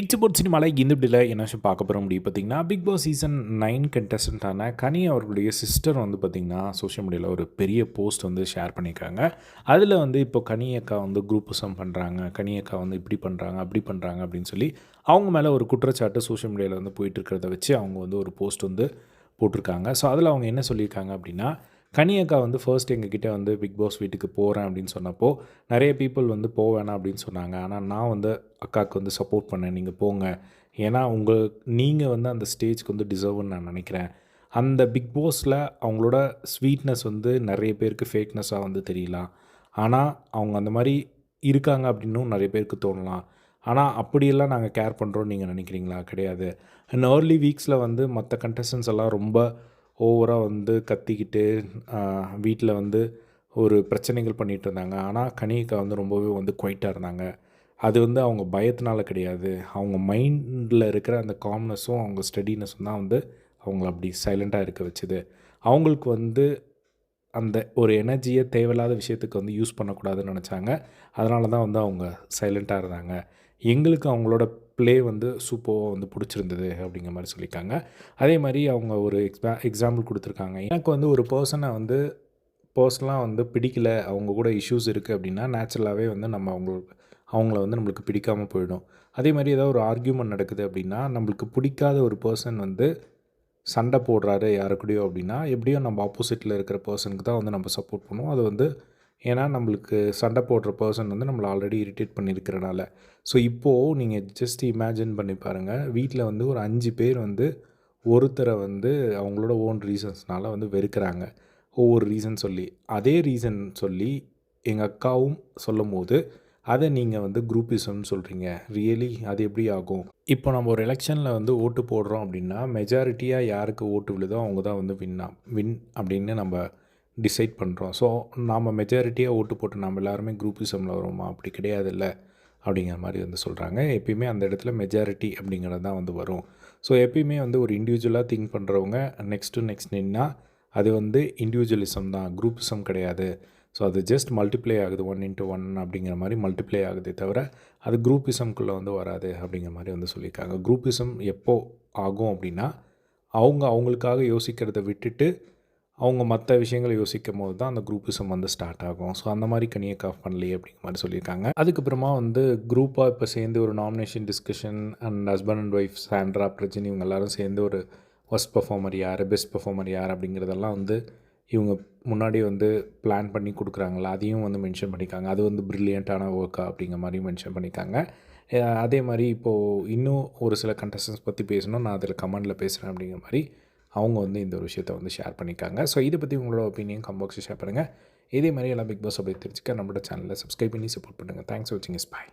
It's boat சினிமாவில் இந்த இப்படியில் என்ன விஷயம் பார்க்க போகிற முடியும் பார்த்தீங்கன்னா பிக் பாஸ் சீசன் நைன் கண்டஸ்டண்ட்டான கனி அவர்களுடைய சிஸ்டர் வந்து பார்த்திங்கன்னா சோஷியல் மீடியாவில் ஒரு பெரிய போஸ்ட் வந்து ஷேர் பண்ணியிருக்காங்க. அதில் வந்து இப்போ கனி அக்கா வந்து குரூப்பிசம் பண்ணுறாங்க கனி அக்கா வந்து இப்படி பண்ணுறாங்க அப்படி பண்ணுறாங்க அப்படின்னு சொல்லி அவங்க மேலே ஒரு குற்றச்சாட்டு சோஷியல் மீடியாவில் வந்து போயிட்டு இருக்கிறத வச்சு அவங்க வந்து ஒரு போஸ்ட் வந்து போட்டிருக்காங்க. ஸோ அதில் அவங்க என்ன சொல்லியிருக்காங்க அப்படின்னா கனியக்கா வந்து ஃபர்ஸ்ட் எங்ககிட்ட வந்து பிக் பாஸ் வீட்டுக்கு போகிறேன் அப்படின்னு சொன்னப்போ நிறைய பீப்புள் வந்து போக வேணாம் அப்படின்னு சொன்னாங்க. ஆனால் நான் வந்து அக்காவுக்கு வந்து சப்போர்ட் பண்ணேன். நீங்கள் போங்க. ஏன்னா உங்கள் நீங்கள் வந்து அந்த ஸ்டேஜ்க்கு வந்து டிசர்வ்னு நான் நினைக்கிறேன். அந்த பிக் பாஸில் அவங்களோட ஸ்வீட்னஸ் வந்து நிறைய பேருக்கு ஃபேக்னஸாக வந்து தெரியலாம். ஆனால் அவங்க அந்த மாதிரி இருக்காங்க அப்படின்னும் நிறைய பேருக்கு தோணலாம். ஆனால் அப்படியெல்லாம் நாங்கள் கேர் பண்ணுறோம் நீங்கள் நினைக்கிறீங்களா? கிடையாது. அண்ட் ஏர்லி வீக்ஸில் வந்து மற்ற கண்டஸ்டன்ஸ் எல்லாம் ரொம்ப ஓவராக வந்து கத்திக்கிட்டு வீட்டில் வந்து ஒரு பிரச்சனைகள் பண்ணிகிட்டு இருந்தாங்க. ஆனால் கனியக்கா வந்து ரொம்பவே வந்து குவைட்டாக இருந்தாங்க. அது வந்து அவங்க பயத்தினால கிடையாது. அவங்க மைண்டில் இருக்கிற அந்த காம்னஸும் அவங்க ஸ்டடினஸும் தான் வந்து அவங்கள அப்படி சைலண்ட்டாக இருக்க வச்சுது. அவங்களுக்கு வந்து அந்த ஒரு எனர்ஜியை தேவையில்லாத விஷயத்துக்கு வந்து யூஸ் பண்ணக்கூடாதுன்னு நினச்சாங்க. அதனால தான் வந்து அவங்க சைலண்ட்டாக இருந்தாங்க. எங்களுக்கு அவங்களோட ப்ளே வந்து சூப்பராக வந்து பிடிச்சிருந்தது அப்படிங்கிற மாதிரி சொல்லியிருக்காங்க. அதே மாதிரி அவங்க ஒரு எக்ஸா எக்ஸாம்பிள் கொடுத்துருக்காங்க. எனக்கு வந்து ஒரு பர்சனை வந்து பர்சனலாக வந்து பிடிக்கல அவங்க கூட இஷ்யூஸ் இருக்குது அப்படின்னா நேச்சுரலாகவே வந்து நம்ம அவங்களுக்கு அவங்கள வந்து நம்மளுக்கு பிடிக்காமல் போயிடும். அதே மாதிரி ஏதாவது ஒரு ஆர்கியூமெண்ட் நடக்குது அப்படின்னா நம்மளுக்கு பிடிக்காத ஒரு பர்சன் வந்து சண்டை போடுறாரு யாருக்கூடயோ அப்படின்னா எப்படியோ நம்ம ஆப்போசிட்டில் இருக்கிற பர்சனுக்கு தான் வந்து நம்ம சப்போர்ட் பண்ணுவோம். அது வந்து ஏன்னா நம்மளுக்கு சண்டை போடுற பர்சன் வந்து நம்மளை ஆல்ரெடி இரிட்டேட் பண்ணியிருக்கிறனால. ஸோ இப்போது நீங்கள் ஜஸ்ட் இமேஜின் பண்ணி பாருங்கள் வீட்டில் வந்து ஒரு அஞ்சு பேர் வந்து ஒருத்தரை வந்து அவங்களோட ஓன் ரீசன்ஸ்னால் வந்து வெறுக்கிறாங்க. ஒவ்வொரு ரீசன் சொல்லி. அதே ரீசன் சொல்லி எங்கள் அக்காவும் சொல்லும் போது அதை நீங்கள் வந்து குரூப்பிசம்னு சொல்கிறீங்க ரியலி அது எப்படி ஆகும்? இப்போ நம்ம ஒரு எலெக்ஷனில் வந்து ஓட்டு போடுறோம் அப்படின்னா மெஜாரிட்டியாக யாருக்கு ஓட்டு விழுதோ அவங்க தான் வந்து வின்னா வின் அப்படின்னு நம்ம டிசைட் பண்ணுறோம் ஸோ நாம் மெஜாரிட்டியாக ஓட்டு போட்டு நம்ம எல்லாருமே குரூப்பிசமில் வருவோமா? அப்படி கிடையாதுல்ல. அப்படிங்கிற மாதிரி வந்து சொல்கிறாங்க எப்பயுமே அந்த இடத்துல மெஜாரிட்டி அப்படிங்கிறது தான் வந்து வரும். ஸோ எப்பயுமே வந்து ஒரு இண்டிவிஜுவலாக திங்க் பண்ணுறவங்க நெக்ஸ்ட்டு நெக்ஸ்ட் நின்னா அது வந்து இண்டிவிஜுவலிசம் தான். குரூப்பிசம் கிடையாது. ஸோ அது ஜஸ்ட் மல்டிப்ளை ஆகுது. ஒன் இன்ட்டு ஒன் அப்படிங்கிற மாதிரி மல்டிப்ளை ஆகுதே தவிர அது குரூப்பிசம்குள்ளே வந்து வராது அப்படிங்கிற மாதிரி வந்து சொல்லியிருக்காங்க. குரூப்பிசம் எப்போது ஆகும் அப்படின்னா அவங்க அவங்களுக்காக யோசிக்கிறத விட்டுட்டு அவங்க மற்ற விஷயங்களை யோசிக்கும் போது தான் அந்த குரூப்பிசம் வந்து ஸ்டார்ட் ஆகும். ஸோ அந்த மாதிரி கனியை காஃப் பண்ணலையே அப்படிங்கிற மாதிரி சொல்லியிருக்காங்க. அதுக்கப்புறமா வந்து குரூப்பாக இப்போ சேர்ந்து ஒரு nomination discussion and husband and wife Sandra Prajini இவங்க எல்லாரும் சேர்ந்து ஒரு ஃபஸ்ட் பர்ஃபார்மர் யார் பெஸ்ட் பர்ஃபார்மர் யார் அப்படிங்கிறதெல்லாம் வந்து இவங்க முன்னாடி வந்து பிளான் பண்ணி கொடுக்குறாங்களா அதையும் வந்து மென்ஷன் பண்ணிக்காங்க அது வந்து ப்ரில்லியண்ட்டான ஒர்க்கா அப்படிங்கிற மாதிரி மென்ஷன் பண்ணிக்காங்க அதே மாதிரி இப்போது இன்னும் ஒரு சில கண்டஸ்டன்ஸ் பற்றி பேசணும். நான் அதில் கமெண்டில் பேசுகிறேன் அப்படிங்கிற மாதிரி அவங்க வந்து இந்த ஒரு விஷயத்தை வந்து ஷேர் பண்ணியிருக்காங்க ஸோ இதை பற்றி உங்களோட ஒப்பீனியன் கம்பாக்ஸில் ஷேர் பண்ணுங்கள் இதே மாதிரி எல்லாம் பிக் பாஸ் அப்படி தெரிஞ்சுக்க நம்மளோட சேனலில் சப்ஸ்கிரைப் பண்ணி சப்போர்ட் பண்ணுங்கள் தேங்க்ஸ் வாட்சிங் இஸ் பாய்